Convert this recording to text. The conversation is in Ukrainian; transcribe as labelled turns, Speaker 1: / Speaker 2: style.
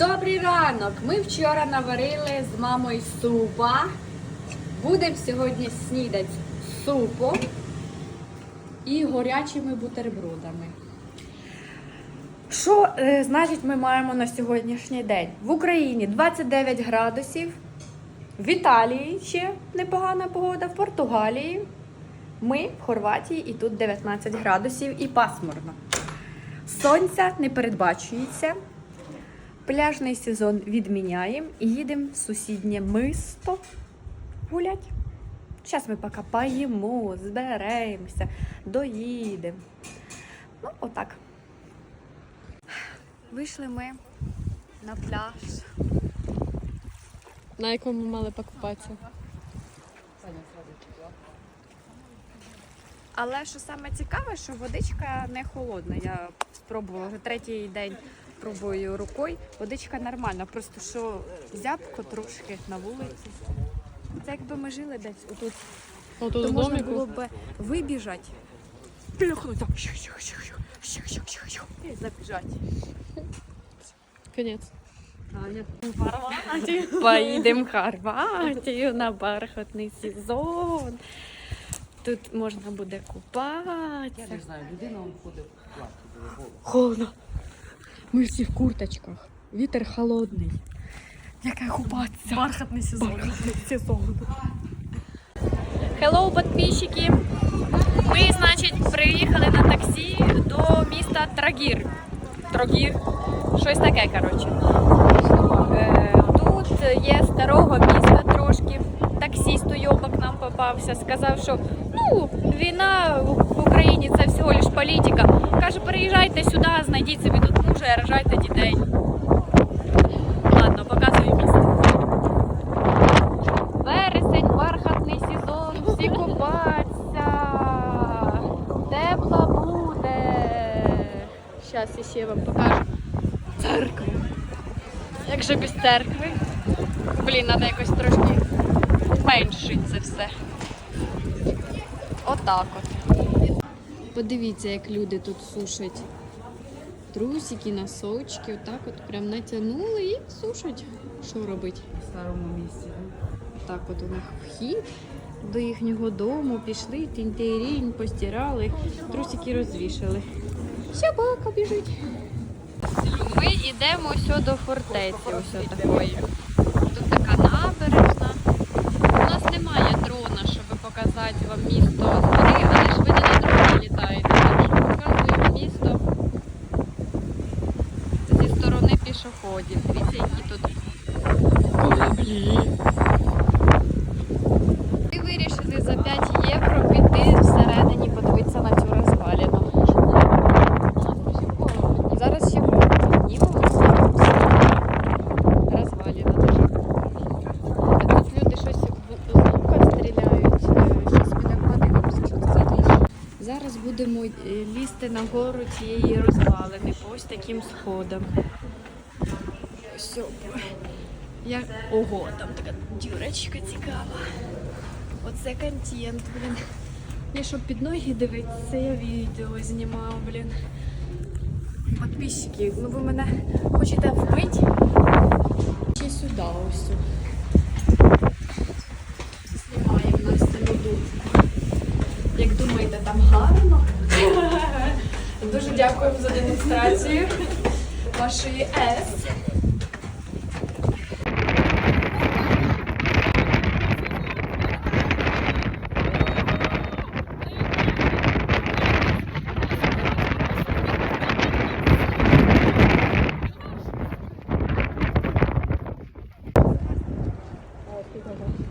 Speaker 1: Добрий ранок! Ми вчора наварили з мамою супа. Будемо сьогодні снідати супом і горячими бутербродами. Що е, значить ми маємо на сьогоднішній день? В Україні 29 градусів, в Італії ще непогана погода, в Португалії. Ми в Хорватії і тут 19 градусів і пасмурно. Сонця не передбачується. Пляжний сезон відміняємо і їдемо в сусіднє мисто гулять. Зараз ми поки поїмо, зберемося, доїдемо. Ну, отак. Вийшли ми на пляж.
Speaker 2: На якому мали покупатися?
Speaker 1: Але що саме цікаве, що водичка не холодна. Я спробувала вже третій день пробую рукою. Водичка нормальна, просто що зябко трошки на вулиці. Це якби ми жили десь отут,
Speaker 2: Отут
Speaker 1: то можна
Speaker 2: доміку.
Speaker 1: було б вибіжати, пляхнути так, і забіжати.
Speaker 2: Конець.
Speaker 1: Поїдемо в Хорватію на бархатний сезон. Тут можна буде купатися.
Speaker 3: Я не знаю, людина он ходить в платі.
Speaker 1: Холодно. Ми всі в курточках. Вітер холодний. Яка купатися? Бархатний сезон. Бархатний сезон. Hello, підписчики. Ми, значить, приїхали на таксі до міста Трагір. Трагір. Щось таке, коротше. Е, Тут є старого міста трошки. Таксіст уйобок нам попався, сказав, що ну, війна в Україні це всього лиш політика. Каже, переїжджайте сюди, знайдіть собі тут мужа і рожайте дітей. Ладно, показую місце. Вересень, бархатний сезон, всі купаться. Тепло буде. Зараз ще вам покажу церкву. Як же без церкви? Блін, треба якось трошки меншити це все. Отак от. Подивіться, як люди тут сушать трусики, носочки. Отак от прям натягнули і сушать. Що робить?
Speaker 3: В старому місці.
Speaker 1: Так от у них вхід до їхнього дому, пішли, тінь постирали, трусики розвішали. Собака біжить. Ми йдемо ось до фортеці, ось такої. Тут така набережна. У нас немає дрона, щоб показати вам місто згори, але ж ви не на дроні літаєте. Так що показуємо місто. Це зі сторони пішоходів. Дивіться, які тут кораблі. Ми вирішили за 5 євро піти всередині, подивитися на цю розваліну. Зараз ще піднімемо. Розваліна дуже. Тут люди щось з лука стріляють, е, щось біля за двіж. Зараз будемо е, лізти на гору цієї розвалини по ось таким сходам. Все. Я... Ого, там така дюрочка цікава. Оце контент, блін. Я щоб під ноги дивитися, я відео знімав, блін. Підписчики, ну ви мене хочете вбити? Ще сюди ось. Знімаємо Настя Люду. Як думаєте, там гарно? Дуже дякуємо за демонстрацію вашої С. করো